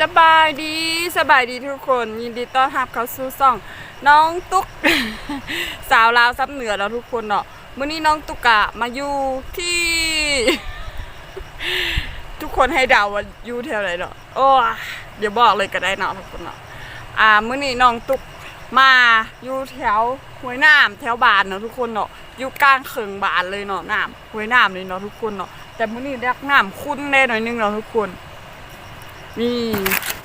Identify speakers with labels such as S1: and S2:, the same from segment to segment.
S1: สบายดีสบายดีทุกคนยินดีต้อนรับเข้าสู่ซ่อง น้องตุ๊ก สาวลาวซับเหนือแล้วทุกคนเนาะมื้อนี้น้องตุ๊กกะมาอยู่ที่ ทุกคนให้เดาว่าอยู่แถวไหนเนาะโอ้เดี๋ยวบอกเลยก็ได้เนาะทุกคนเนาะอ่ามื้อนี้น้องตุ๊กมาอยู่แถวห้วยน้ำแถวบ้านเนาะทุกคนเนาะอยู่กลางเขิงบ้านเลยเนาะน้ำห้วยน้ำเลยเนาะทุกคนเนาะแต่มื้อนี้ดักน้ำคุ้นแน่หน่อยนึงเนาะทุกคน นี่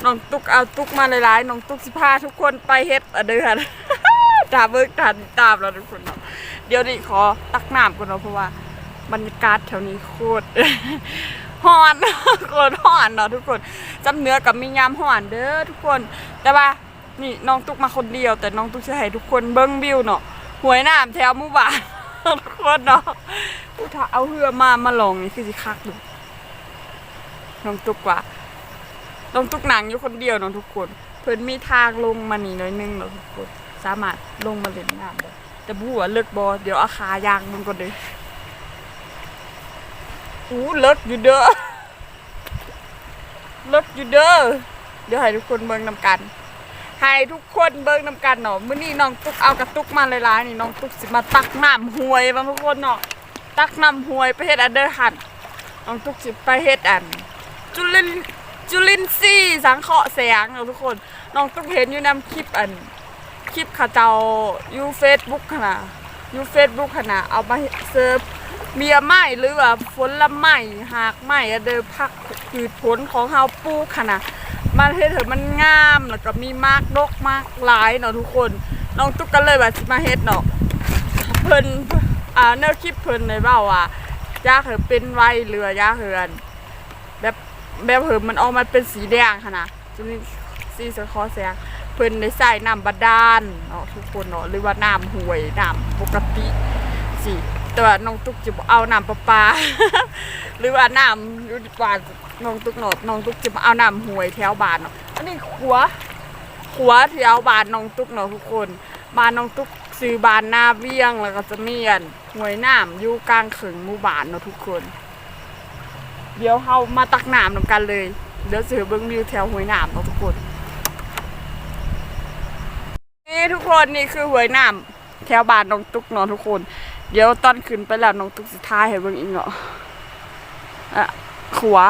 S1: น้องตุ๊กเอาตุ๊กมาหลายๆน้องตุ๊กสิพาทุกคนไปเฮ็ดอะเดือนตามเบิกทันตามเราทุกคนเนาะเดี๋ยวนี้ขอตักน้ำก่อนเนาะเพราะว่าบรรยากาศแถวนี้โคตรฮ้อนโคตรฮ้อนเนาะทุกคนจำเนื้อกับมียามฮ้อนเด้อทุกคน แต่ว่านี่น้องตุ๊กมาคนเดียว แต่น้องตุ๊กจะให้ทุกคนเบิ้งวิวเนาะหวยน้ำแถวมู่บ้านทุกคนเนาะผู้ถ้าเอาเรือมามาลองนี่คือสิคักดูน้องตุ๊กว่า ลงทุกหนังอยู่คนเดียวเนาะทุกคน เพิ่นมีทางลงมานี่น้อยนึงเนาะทุกคน สามารถลงมาเล่นน้ำได้แต่บูว่าเลิกบอเดี๋ยวอาขายางมันก่อนเลยอู้เลิกอยู่เด้อเลิกอยู่เด้อเดี๋ยวให้ทุกคนเบิ่งนำกัน ให้ทุกคนเบิ่งนำกันเนาะมื้อนี้น้องตุ๊กเอากระตุกมาหลายๆนี่น้องตุ๊กสิมาตักน้ำห้วยบางทุกคนเนาะตักน้ำห้วยไปเฮ็ดอันเดอร์หันน้องตุ๊กสิไปเฮ็ดอันจุลิน จุลินทรีย์สังเคราะห์แสงเนาะทุกคนน้องตุ๊กเห็นอยู่นำคลิปอันคลิปขาเจ้ายูเฟซบุ๊กขนาดยูเฟซบุ๊กขนาดเอามาเซิร์ฟเบียไม้หรือว่าผละไม้หากไม้เดิมพักพืชผลของเฮาปลูกขนาดมันเฮ็ดให้มันงามแล้วก็มีมากดกมากหลายเนาะทุกคนน้องตุ๊กก็เลยว่าสิมาเฮ็ดเนาะเพิ่นอ่าแนวคลิปเพิ่นเลยเว้าว่าอยากให้เป็นไวเรืออยากเฮือนแบบ แบบเหิมมันออกมาเป็นสีแดงค่ะนะจะมีสีสะคอแสงเพิ่นได้ใส่น้ำบาดาลเนาะทุกคนเนาะหรือว่าน้ำห้วยน้ำปกติสิแต่ว่าน้องตุ๊กจะเอาน้ำประปา หรือว่าน้ำยู่ดีกว่าน้องตุ๊กเนาะน้องตุ๊กจะเอาน้ำห้วยแถวบ้านเนาะอันนี้ขัวขัวแถวบ้านน้องตุ๊กเนาะทุกคนบ้านน้องตุ๊กซื้อบ้านหน้าเวียงแล้วก็จะเมีอันห้วยน้ำอยู่กลางขึงหมู่บ้านเนาะทุกคน เดี๋ยวเฮามาตักน้ำนำกันเลย เดี๋ยวเสือเบิ้งวิวแถวห้วยน้ำเนาะทุกคนนี่ทุกคนนี่คือห้วยน้ำแถวบ้านน้องตุ๊กเนาะทุกคน เดี๋ยวตอนขึ้นไปแล้วน้องตุ๊กสิท้ายให้เบิ้งอีกเนาะอะขวา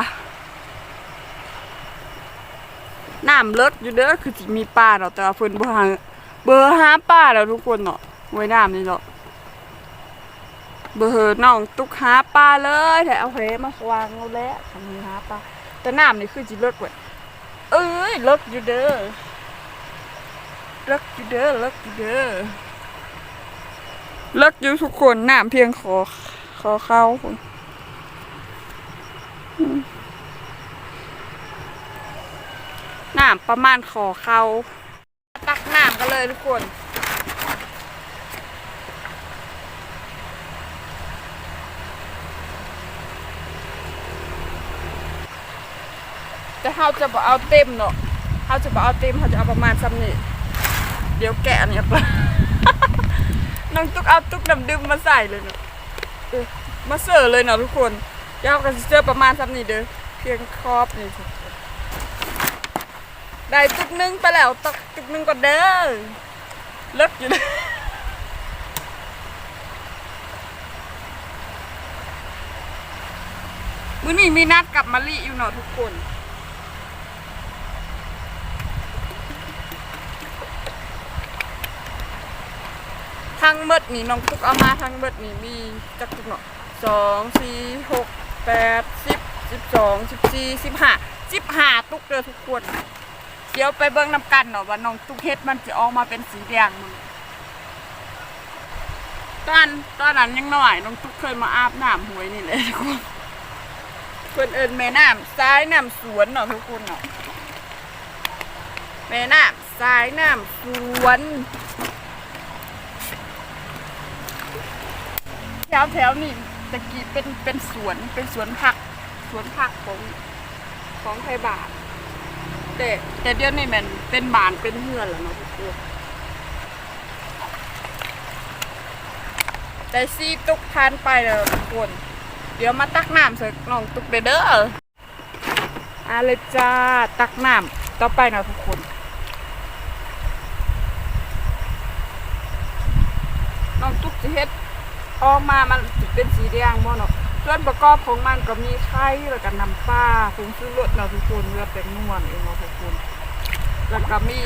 S1: น้ำเลิกอยู่เด้อคือสิมีป่าเนาะแต่ว่าเพิ่นบ่หาเบอร์หาป่าแล้วทุกคนเนาะห้วยน้ำนี่เนาะ เบอร์น้องตุกหาปลาเลยแต่เอาเพมาวางเอาแล้วทำมือหาปลาแต่น้ำนี่คือจิเลิกเว้ยเอ้ยเลิกอยู่เด้อเลิกอยู่เด้อเลิกอยู่เด้อเลิกอยู่ทุกคนน้ำเพียงขอขอเข้าคนอืมน้ำประมาณขอเข้าตักน้ำกันเลยทุกคน แต่เขาจะบอกเอาเต็มเนาะเขาจะบอกเอาเต็มเขาจะเอาประมาณซ้ำนี่เดี๋ยวแกะอันเนี่ยก่อนน้องตุ๊กเอาตุ๊กน้ำดื่มมาใส่เลยเนาะมาเสิร์ฟเลยเนาะทุกคนเดี๋ยวกันเสิร์ประมาณซ้ำนี่เด้อเพียงครอบนี่ได้ตุ๊กนึงไปแล้วตักตุ๊กนึงก่อนเด้อเลิกอยู่เด้อมื้อนี้มีนัดกับมะลิอยู่เนาะทุกคน ทั้งเมดนี่น้องตุ๊กเอามาทั้งเมดนี่มีจักตุกเนาะสองสี่หกแปดสิบสิบสองสิบสี่สิบห้าสิบห้าตุกเด้อทุกคน เดี๋ยวไปเบิ่งน้ำกันเนาะว่าน้องตุกเฮ็ดมันจะออกมาเป็นสีแดงมึงตอนตอนนั้นยังน้อยน้องตุ๊กเคยมาอาบน้ำหวยนี่เลยทุกคนเพิ่นเอิ้นแม่น้ำซ้ายน้ำสวนเนาะทุกคนเนาะแม่น้ำซ้ายน้ำสวน ถวแถวนี่ตะกี้เป็นเป็นสวนเป็นสวนผัก สวนผักของของไทยบาทแต่แต่เดี๋ยวนี้มันเป็นบานเป็นเฮือนแล้วเนาะทุกคนแต่ซีตุกทานไปแล้วทุกคนเดี๋ยวมาตักน้ำใส่น้องตุกเด้อเด้อาเลยจ้าตักน้ำต่อไปนะทุกคนน้องตุ๊กจะเฮ็ด ออกมามันเป็นสีแดงบ่เนาะส่วนประกอบของมันก็มีไข่แล้วก็น้ำปลาผงชูรสเนาะทุกคนเพื่อเป็นนวลเองเนาะทุกคนแล้วก็มี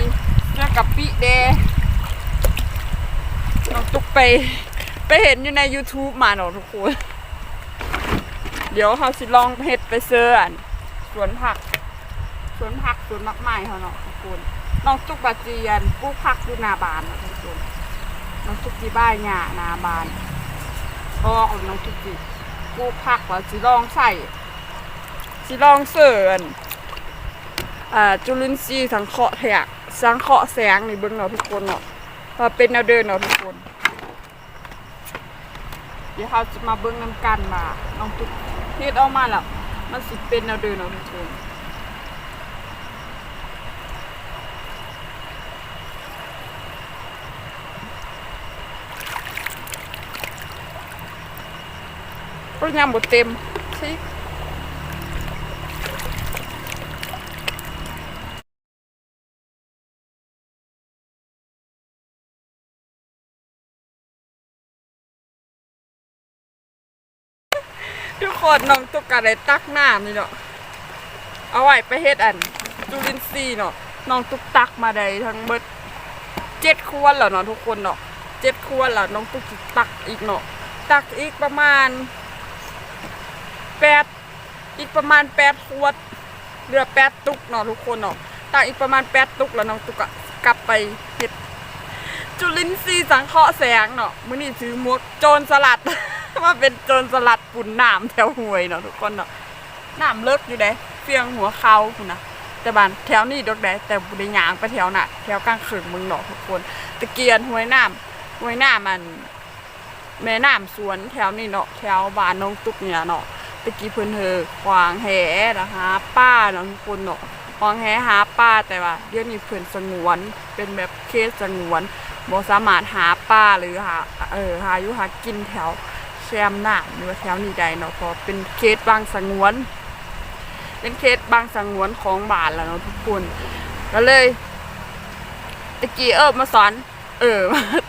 S1: เนื้อกะปิแดงน้องตุ๊กไปไปเห็นอยู่ใน YouTube มาเนาะทุกคน เดี๋ยวเขาสิลองเฮ็ดไปเซิร์อันสวนผัก สวนผักสวนมักไม้เขาเนาะทุกคนน้องตุ๊กบาจียนปลูกผักอยู่หน้าบ้านเนาะทุกคนน้องทุกจีบ้ายหญ้าหนาบาน พ่อของน้องทุกจีปลูกผักว่าสิลองใส่สิลองเสริญอ่าจุลินทรีย์สังเคราะห์แทกสังเคราะห์แสงนี่เบิ่งเนาะทุกคนเนาะว่าเป็นแนวเดินเนาะทุกคน เดี๋ยวเขาจะมาเบิ่งน้ำกันมาน้องทุกเฮ็ดออกมาแล้วมันสิเป็นแนวเดินเนาะทุกคน ก็ยังบ่เต็มสิทุกคนน้องตุ๊กกะได้ตักน้ำนี่เนาะเอาไว้ไปเฮ็ดอันจุลินทรีย์เนาะน้องตุ๊กตักมาได้ทั้งเบิดเจ็ดขวดแล้วเนาะทุกคนเนาะเจ็ดขวดแล้วน้องตุ๊กตักอีกเนาะตักอีกประมาณ แปดอีกประมาณแปดขวดเหลือแปดตุกเนาะทุกคนเนาะตักอีกประมาณแปดตุกแล้วน้องตุกอะกลับไปเฮ็ดจุลินทรีย์สังเคราะห์แสงเนาะมื้อนี้ถือมวกโจรสลัด มาเป็นโจรสลัดปุ่นน้ำแถวห้วยเนาะทุกคนเนาะน้ำเลิกอยู่เด้เฟียงหัวเขาคุณนะแต่บ้านแถวนี้ดอกได้แต่บุได้ยางไปแถวน่ะแถวกลางคืนมึงเนาะทุกคนตะเกียนห้วยน้ำห้วยน้ำมันแม่น้ำสวนแถวนี้เนาะแถวบ้านน้องตุกเนี่ยเนาะ ตะกี้เพิ่นเฮอควางแหนะคะป้าเนาะทุกคนเนาะควางแหหาป้าแต่ว่าเดี๋ยวนี้เพิ่นสงวนเป็นแบบเคสสงวนบ่สามารถหาป้าหรือหาเออหาอยู่หากินแถวแซมหน้าหรือว่าแถวนี้ใดเนาะเพราะเป็นเขตบางสงวนเป็นเขตบางสงวนของบ้านแล้วเนาะทุกคนก็เลยตะกี้เออมาสอนเออ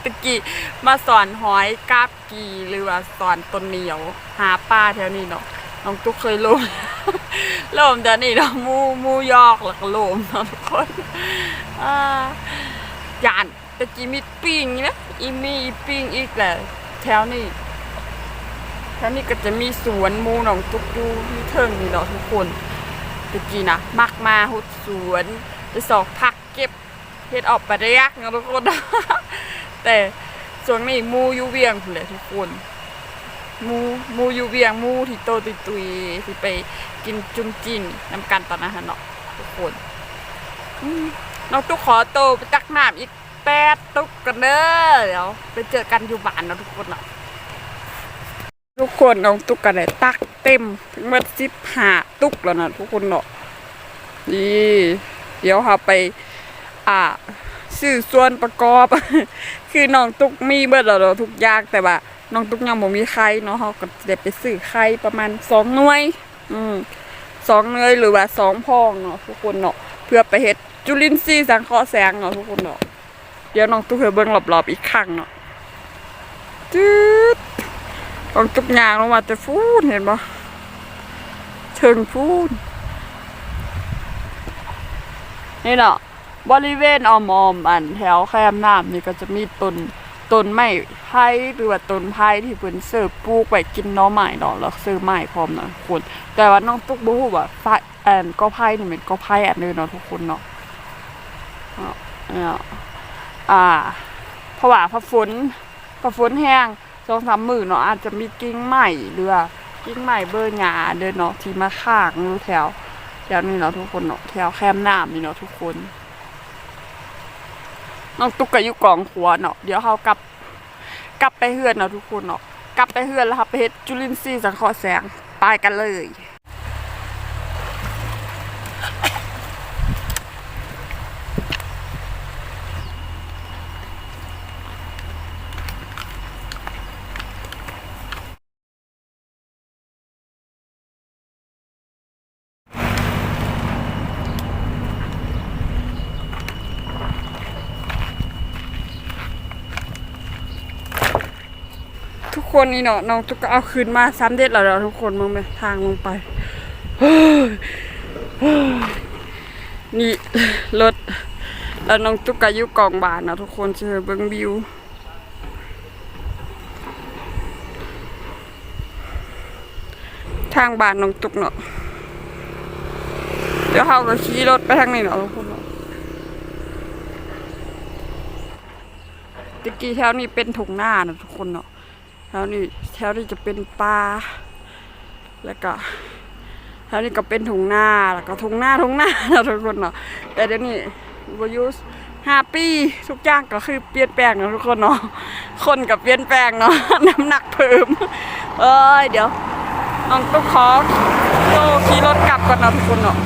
S1: ตะกี้มาสอนหอยกาบกีหรือว่าสอนต้นเหนียว หาปลาแถวนี้เนาะ น้องตุ๊กเคยลมลมเดี๋ยวนี้เนามูมูยอกแล้วก็ลมนะทุกคนยานตะกี้มีปิ้งนะอีมีอีปิ้งอีกแหละแถวนี้แถวนี้ก็จะมีสวนมูหนองตุ๊กอยู่ที่เทิงนี่เนาะทุกคนตะกี้นะมักมาหุดสวนจะสอกพักเก็บเฮ็ดออกไปได้ยากนะทุกคนแต่ส่วนนี้มูอยู่เวียงพุ่นแหละทุกคน มูมูอยู่เวียงมูที่โตตุยตุยที่ไปกินจุ่มจินน้ำกันตอนนั้นเนาะทุกคนน้องตุ๊กขอโตไปตักน้ำอีกแปดตุ๊กกันเด้อเดี๋ยวไปเจอกันอยู่บ้านเนาะทุกคนเนาะทุกคนน้องตุ๊กก็ได้ตักเต็มถึงเมื่อสิบหาตุ๊กแล้วนะทุกคนเนาะนี่เดี๋ยวเราไป อ่าซื้อส่วนประกอบ คือน้องตุ๊กมีเบิดแล้วเนาทุกอย่างแต่ว่า น้องตุ๊กยังบ่มีไข่เนาะเราก็ได้ไปซื้อไข่ประมาณสองหน่วย อืมสองหน่วยหรือว่าสองพองเนาะทุกคนเนาะเพื่อไปเฮ็ดจุลินทรีย์สังเคราะห์แสงเนาะทุกคนเนาะเดี๋ยวน้องตุ๊กเฮเบิ่งรอบๆอีกครั้งเนาะจืดกองจุกยางลงมาแต่ฟูนเห็นปะเชิงฟูนนี่เนาะบริเวณออมอมอันแถวแคมน้ำนี่ก็จะมีต้น ต้นไม้ไผ่หรือว่าต้นไผ่ที่เพิ่นเสิร์ฟปลูกไว้กินหน่อไม้เนาะแล้วซื้อไม้พร้อมเนาะทุกคน แต่ว่าน้องตุ๊กบ่ฮู้ว่าไผ่อันก็ไผ่นี่เป็นก็ไผ่อันนึงเนาะทุกคนเนาะเนาะอ่าเพราะว่าพระฝนพระฝนแห้งสองสามหมื่นเนาะอาจจะมีกิ่งใหม่หรือว่ากิ่งใหม่เบอร์หยาเดินเนาะที่มาข้างอยู่แถวแถวนี้เนาะทุกคนเนาะแถวแคมน้ำนี่เนาะทุกคน น้องตุ๊กก็อยู่กองขัวเนาะเดี๋ยวเขากลับ กลับไปเฮือนเนาะทุกคนเนาะกลับไปเฮือนแล้วครับไปเฮ็ดจุลินทรีย์สังเคราะห์แสงไปกันเลย คนนี่เนาะน้องตุ๊กก็เอาคืนมาซ้ำเด็ดแล้วเนาะทุกคนมึงไปทางลงไปนี่รถแล้วน้องตุ๊กก็อยู่กองบานนะทุกคนเจอเบิ้งวิวทางบานน้องตุกเนาะเดี๋ยวเขาก็ขี่รถไปทางนี้เนาะทุกคนเนาะตะกี้แถวนี้เป็นถุงหน้าเนาะทุกคนเนาะ แถวนี้แถวนี้จะเป็นป่าแล้วก็แถวนี้ก็เป็นถุงหน้าแล้วก็ถุงหน้าถุงหน้าเนาะทุกคนเนาะแต่เดี๋ยวนี้วายุห้าปีทุกอย่างก็คือเปลี่ยนแปลงเนาะทุกคนเนาะคนกับเปลี่ยนแปลงเนาะน้ำหนักเพิ่มเอ้ยเดี๋ยวน้องตุ๊กขอโตขี่รถกลับก่อนนะทุกคนเนาะ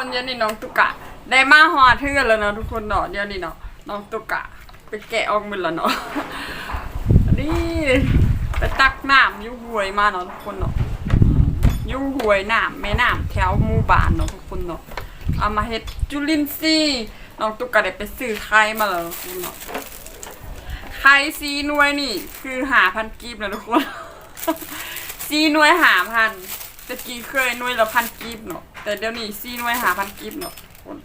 S1: คนเดี๋ยวนี้น้องตุกะ ได้มาหอดเทือนแล้วเนาะทุกคนเนาะเดี๋ยวนี้เนาะน้องตุกะ ไปแกะออกมือแล้วเนาะนี่ไปตักน้ำยุ่ห่วยมาเนาะทุกคนเนาะยู่หวยน้ำแม่น้ำแถวหมู่บ้านเนาะทุกคนเนาะเอามาเฮ็ดจุลินทรีย์น้องตุกก็ได้ไปซื้อไข่มาแล้วทุกคนเนาะไข่ซีนวยนี่ คือหาพันกีบนะทุกคนซีนวยหาพันตะกี้เคยนวยละพันกีบเนาะแต่เดี๋ยวนี้ซีน่วยหาพันกีบเนาะทุกคน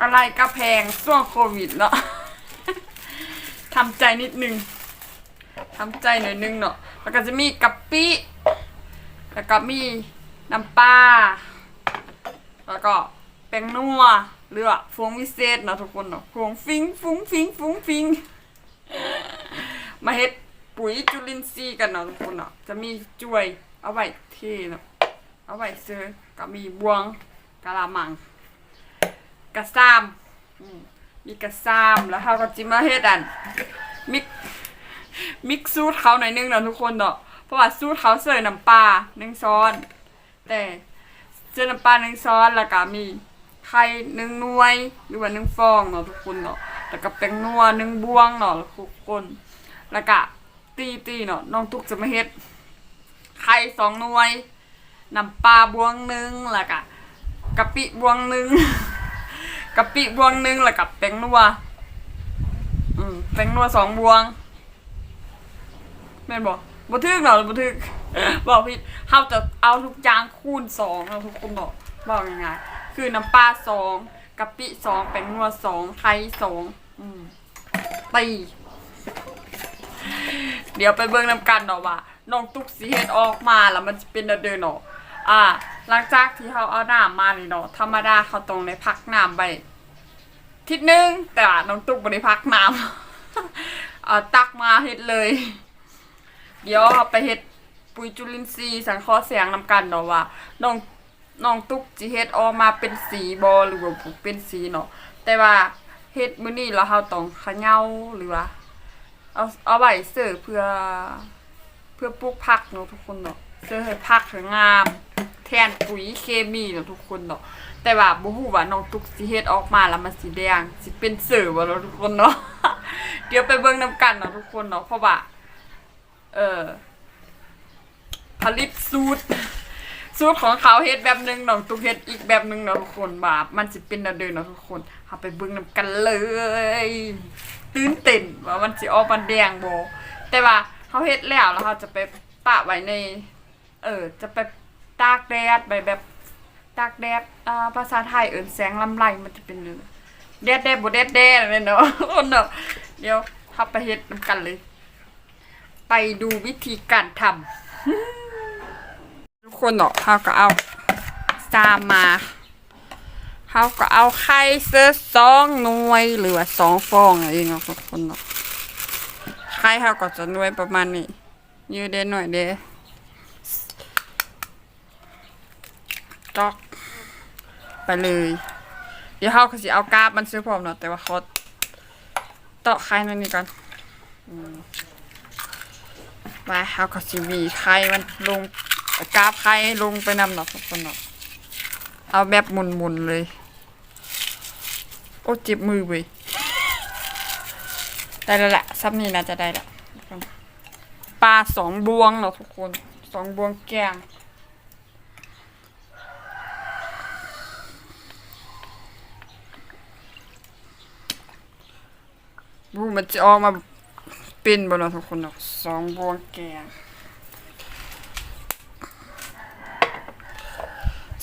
S1: อะไรก็แพงช่วงโควิดเนาะทำใจนิดนึงทำใจหน่อยนึงเนาะแล้วก็จะมีกะปิแล้วก็มีน้ำปลาแล้วก็แป้งนัวหรือว่าฟงวิเศษเนาะทุกคนเนาะฟงฟิงฟุ้งฟิงฟุ้งฟิงมาเฮ็ดปุ๋ยจุลินทรีย์กันเนาะทุกคนเนาะจะมีจ้วยเอาไว้เทเนาะ เอาไว้ซื้อก็มีบวงกะละมังกระซ้ำมมีกระซ้ำแล้วเขาก็จิมาเฮ็ดอันมิกมิกซ์สูตรเขาหน่อยนึงเนาะทุกคนเนาะเพราะว่าสูตรเขาเสิร์ฟน้ำปลาหนึ่งช้อน แต่เสิร์น้ำปลาหนึ่งช้อนแล้วก็มีไข่หนึ่งหน่วยหรือว่าหนึ่งฟองเนาะทุกคนเนาะแล้วก็แป้งนัวหนึ่งบวงเนาะทุกคน แล้วก็ตีตีเนาะน้องตุ๊กจะมาเฮ็ดไข่สองหน่วย น้ำปลาบวงหนึ่งแล้วก็กะปิบวงหนึ่งกะปิบวงหนึ่งแล้วก็แป้งนัวอืมแป้งนัวสองบวงแม่นบอกบ่ทึกเนาะบ่ทึกบอกพี่เฮาจะเอาทุกอย่างคูณสองเนาทุกคนบอกบอกยังไงคือน้ำปลาสองกะปิสองแป้งนัวสองไข่สองอืมตีเดี๋ยวไปเบิ่งน้ำกันเนาะว่าน้องตุ๊กสิเฮ็ดออกมาแล้วมันจะเป็นเดินเนาะ อ่า หลังจากที่เขาเอาน้ำมานี่เนาะธรรมดาเขาต้องได้พักน้ำไปทิศนึง แต่ว่าน้องตุ๊กบ่ได้พักน้ำเอาตักมาเฮ็ดเลย เดี๋ยวไปเฮ็ดปุ๋ยจุลินทรีย์สังเคราะห์แสงนำกันเนาะว่าน้องน้องตุ๊กสิเฮ็ดออกมาเป็นสีบ่หรือว่าเป็นสีเนาะแต่ว่าเฮ็ดมื้อนี้แล้วเราต้องเขย่าหรือว่าเอาเอาไว้เสิร์ฟเพื่อเพื่อปลูกผักเนาะทุกคนเนาะ เสิร์ฟให้ผักงาม แทนปุ๋ยเคมีเนาะทุกคนเนาะแต่ว่าบ่ฮู้ว่าน้องตุ๊กสิเฮ็ดออกมาแล้วมันสีแดงสิเป็นเสือบ่เนาะทุกคนเนาะเดี๋ยวไปเบิ่งนํกันเนาะทุกคนเนาะเพราะว่าเออผลิตสูตรสูตรของเขาเฮ็ดแบบหนึงน้องตุ๊กเฮ็ดอีกแบบหนึงเนาะทุกคนบามันสิเป็นแนวเดินเนาะทุกคนเอาไปเบิ่งนำกันเลย ตื่นเต้นว่ามันสิออกมาแดงบ่แต่ว่าเขาเฮ็ดแล้วแล้วเขาจะไปปะไว้ใน เออ จะไปตากแดดไปแบบตากแดดอ่าภาษาไทยเอินแสงลำไรมันจะเป็นเลยแดดแดดบ่แดดแดดเลยเนาะคนเนาะเดี๋ยวเฮาไปเฮ็ดนำกันเลย ไปดูวิธีการทำทุกคนเนาะเขาก็เอาซามมาเขาก็เอาไข่เสื้อสองหน่วยหรือว่าสองฟองอะไรเองเนาะทุกคนเนาะไข่เขาก็จะหน่วยประมาณนี้เยอะเด้หน่อยเด้ จอก ไปเลย เดี๋ยวเขาก็สิเอากาบมันซื้อพร้อมเนาะแต่ว่าเขาเตาะไข่นั่นนี่ก่อนมาเขาก็สิมีไข่มันลงกาบไข่ลงไปนำเนาะทุกคนเนาะเอาแบบหมุนๆเลย โอ้เจ็บมือเว้ยได้แล้วแหละซับนี้น่าจะได้ล้วำปลาสองบวงเนาะทุกคนสองบวงแกง บูมันจะออกมาเป็นบ่เนะทุกคนเนะสองบวงแกง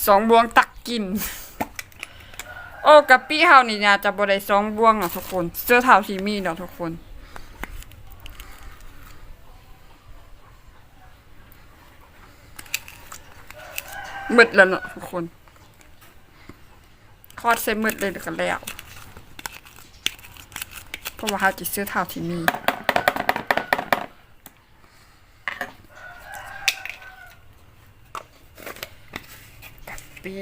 S1: สองบวงตักกิน โอ้กะปิเฮานี่นะจะบ่ได้สองบวงเนาะทุกคน เสื้อเท้าทีมีเนาะทุกคนมืดแล้วเนาะทุกคน คอดใส่มืดเลยกันแล้ว ราะว่าเขาจะซื้อเท่าที่มีกะปิ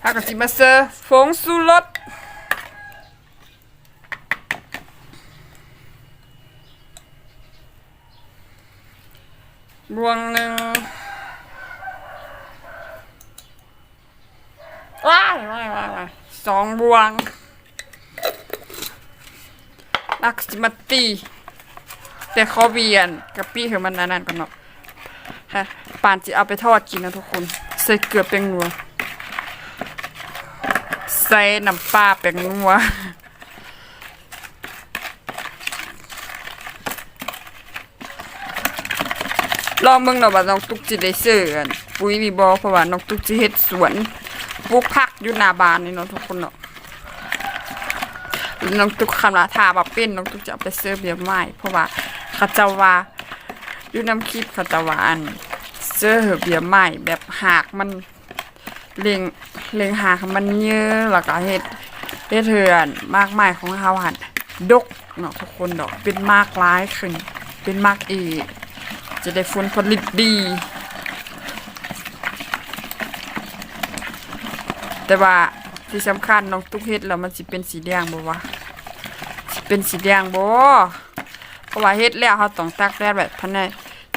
S1: ถ้ากับจิมาเซอร์ฟงสูรสบวงหนึ่งว้ายว้ายว้ายว้ายสองบวง ลักสิมาตีแต่เขอเบียนกะปิคือมันนานๆก่อนเนาะฮะปานจะเอาไปทอดกินนะทุกคน ใส่เกลือแป้งนัวใส่น้ำปลาแป้งนัวลองเบิ่งเนาะว่าน้องตุ๊กจิได้ซื้ออันปุ๋ยนี่บ่เพราะว่าน้องตุ๊กจิเฮ็ดสวนปลูกผักอยู่หน้าบ้านนี่เนาะทุกคนเนาะ น้องตุ๊กคำละทาแบบเป็นน้องตุ๊กจะเอาไปเสิร์ฟเบียร์ใหม่เพราะว่าเขาจะว่าอยู่น้ำคลิปเขาจะว่าอันเสิร์ฟเบียร์ใหม่แบบหากมันเลียงเลียงหากมันเยอะแล้วก็เฮ็ดเฮ็ดเถื่อนมากมายของเขาหันดกเนาะทุกคนดอกเป็นมากร้ายขึ้น เป็นมากอีกจะได้ผลผลิตดี แต่ว่า ที่สำคัญน้องตุ๊กเฮ็ดแล้วมันสิเป็นสีแดงบ่วะสิเป็นสีแดงบ่เพราะว่าเฮ็ดแล้วเขาต้องตากแดดแบบภายใน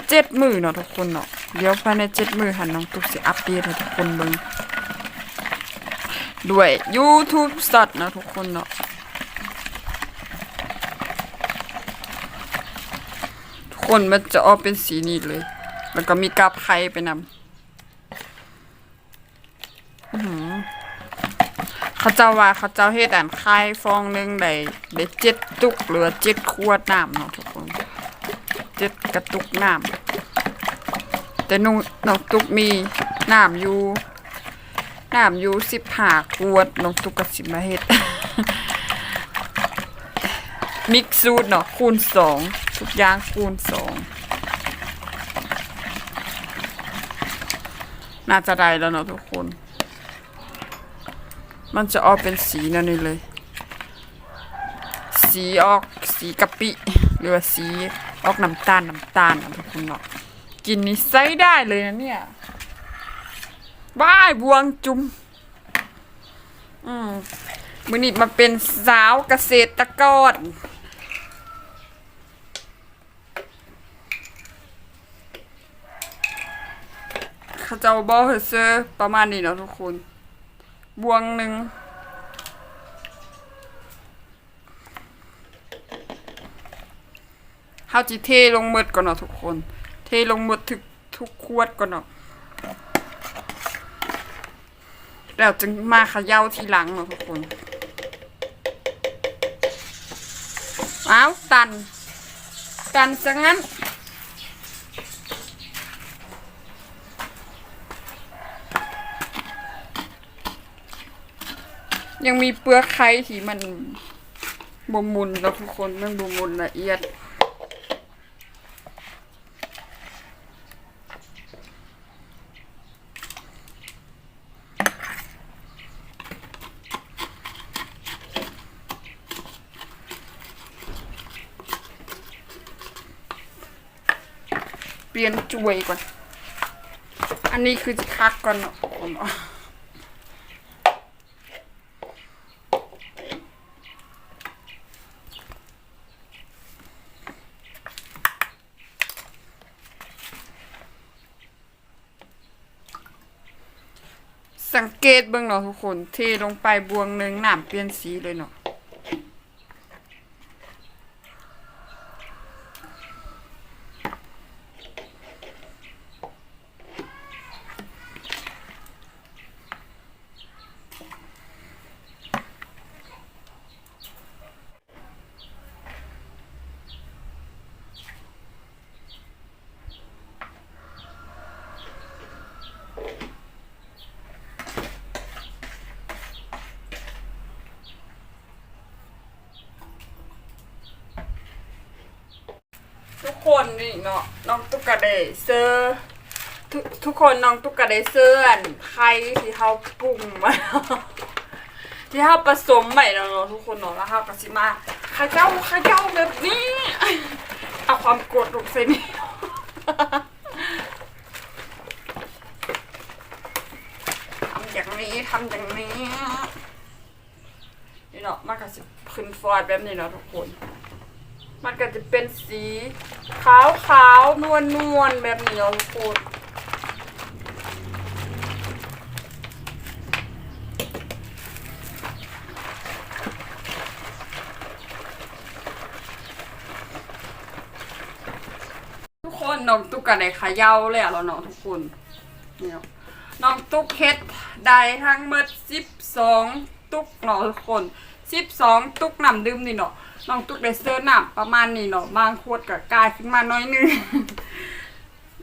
S1: เจ็ดมือเนาะทุกคนเนาะเดี๋ยวภายในเจ็ดมือหันน้องตุ๊กสิอัปเดตให้ทุกคนเบิ่งด้วย YouTube สดเนะทุกคนเนาะทุกคนมันจะออกเป็นสีนี้เลย แล้วก็มีกาบไข่ไปนำ เขาเจ้าว่าเขาเจ้าเฮ็ดอันคายฟองหนึ่งได้ได้เจ็ดตุกเหลือเจ็ดขวดน้ำเนาะทุกคนเจ็ดกระตุกน้ำแต่น้องน้องตุกมีน้ำอยู่น้ำอยู่สิบห้าขวดน้องตุกก็สิบมาเฮ็ดมิกซ์สูตรเนาะคูณสองทุกอย่างคูณสองน่าจะได้แล้วเนาะทุกคน มันจะออกเป็นสีนั่นนี่เลย สีออกสีกะปิ หรือว่าสีออกน้ำตาลน้ำตาลนะทุกคนเนาะกินนี่ใช้ได้เลยนะเนี่ยบ้ายบวงจุมอืมมือนี้มาเป็นสาวเกษตรกรเขาจะบอเฮเซอร์ประมาณนี้เนาะทุกคน บวงหนึ่งเฮาจิเทลงหมดก่อนเนาะทุกคน เทลงหมดทุกทุกขวดก่อนเนาะแล้วจึงมาเขย่าทีหลังเนาะทุกคนอ้าวตัน ตันซะงั้น ยังมีเปลือกไข่ที่มันบมุนแล้วทุกคนมันบมุนละเอียดเปลี่ยนจวยก่อน อันนี้คือคักก่อนเนาะผมเอา สังเกตเบิ่งเนาะทุกคน เทลงไปบวงหนึ่งน้ำเปลี่ยนสีเลยเนาะ คนนี่เนาะน้องตุ๊กกะเดเซอร์ทุกทุกคนน้องตุ๊กกะเดเซอร์อันไข่ที่เขาปรุงมาที่เขาผสมใหม่เนาะทุกคนเนาะแล้วเขาก็สิมาเขย่าเขย่าแบบนี้เอาความกดลงใส่นี่ทำอย่างนี้ทำอย่างนี้นี่เนาะมันก็จะขึ้นฟอดแบบนี้เนาะทุกคน มันก็จะเป็นสีขาวขาวนวลนวลๆแบบนี้เนาะทุกคนทุกคนน้องตุ๊กกะได้เขย่าเลยอะเราเนาะทุกคนเนี่ยน้องตุ๊กเฮ็ดได้ทั้งหมดสิบสองตุ๊กเนาะทุกคนสิบสองตุ๊กน้ำดื่มนี่เนาะ น้องตุ๊กได้เสื้อน้ำประมาณนี้เนาะบางขวดก็กลายขึ้นมาน้อยนึง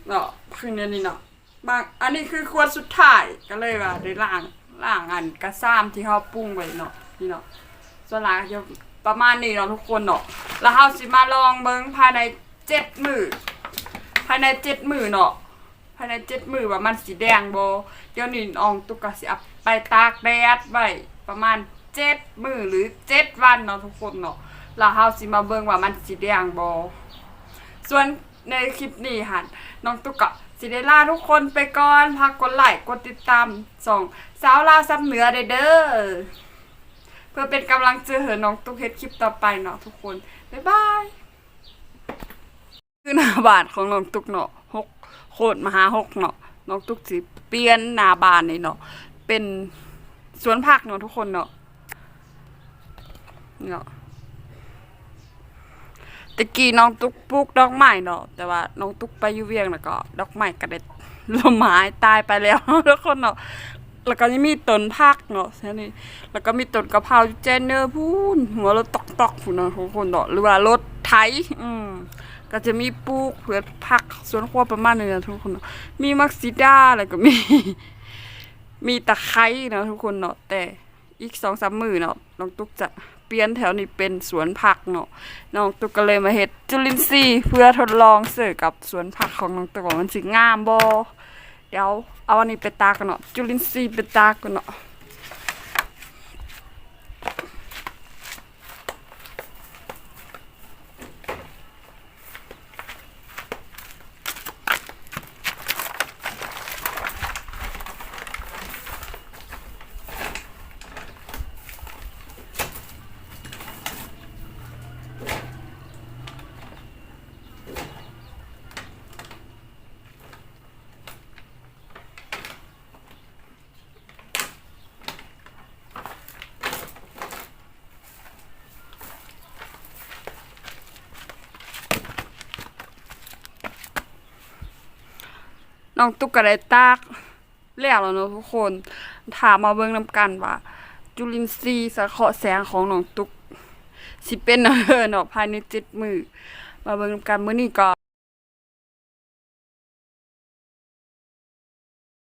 S1: เนาะคือเนี่ยนี่เนาะบางอันนี้คือขวดสุดท้ายก็เลยว่าได้ล้างล้างอันกระซ้ำที่เขาปรุงไว้เนาะนี่เนาะส่วนหลังจะประมาณนี้เนาะทุกคนเนาะแล้วเราสิมาลองเบิ้งภายในเจ็ดมือภายในเจ็ดมือเนาะภายในเจ็ดมือว่ามันสีแดงโบเดี๋ยวนี้อองตุกกะสิเอาไปตากแดดไว้ประมาณเจ็ดมือหรือเจ็ดวันเนาะทุกคนเนาะ แล้วเราสิมาเบิ่งว่ามันสีแดงโบส่วนในคลิปนี้หันน้องตุ๊กกะสิได้ลาทุกคนไปก่อนพักกดไลค์กดติดตามส่องสาวลาวซับเหนือเด้อเด้อเพื่อเป็นกำลังใจให้น้องตุ๊กเฮ็ดคลิปต่อไปเนาะทุกคน บ๊ายบายคือหน้าบานของน้องตุ๊กเนาะหกโคตรมหาหกเนาะน้องตุ๊กสิเปลี่ยนหน้าบานนี่เนาะเป็นสวนผักเนาะทุกคนเนาะเนาะ ตะกี้น้องตุ๊กปลูกดอกไม้เนาะแต่ว่าน้องตุ๊กไปอยู่เวียงแล้วก็ ดอกไม้ก็ได้ลมหายตายไปแล้วทุกคนเนาะแล้วก็ยังมีต้นผักเนาะแค่นี้แล้วก็มีต้นกะเพราเจนเนอร์พูนหัวรถตอกตอกพูนนะทุกคนเนาะหรือว่ารถไถอืมก็จะมีปลูกเพื่อผักสวนครัวประมาณนี้นะทุกคนเนาะมีมักซิด้าแล้วก็มี มีตะไคร้เนาะทุกคนเนาะแต่อีกสองสามมือเนาะน้องตุ๊กจะ เปลี่ยนแถวนี้เป็นสวนผักเนาะน้องตุ๊กก็เลยมาเฮ็ดจุลินทรีย์เพื่อทดลองเสิร์ฟกับสวนผักของน้องตุ๊กว่ามันสิงามบ่เดี๋ยวเอาอันนี้ไปตากันเนาะจุลินทรีย์ไปตากันเนาะ น้องตุ๊กก็ได้ตากแล้วแล้วเนาะทุกคนถามมาเบิ่งนำกันว่า จุลินทรีย์สังเคราะห์แสงของน้องตุ๊กสิเป็นเออเนาะภายใน7มื้อมาเบิ่งนำกันมื้อนี้ก็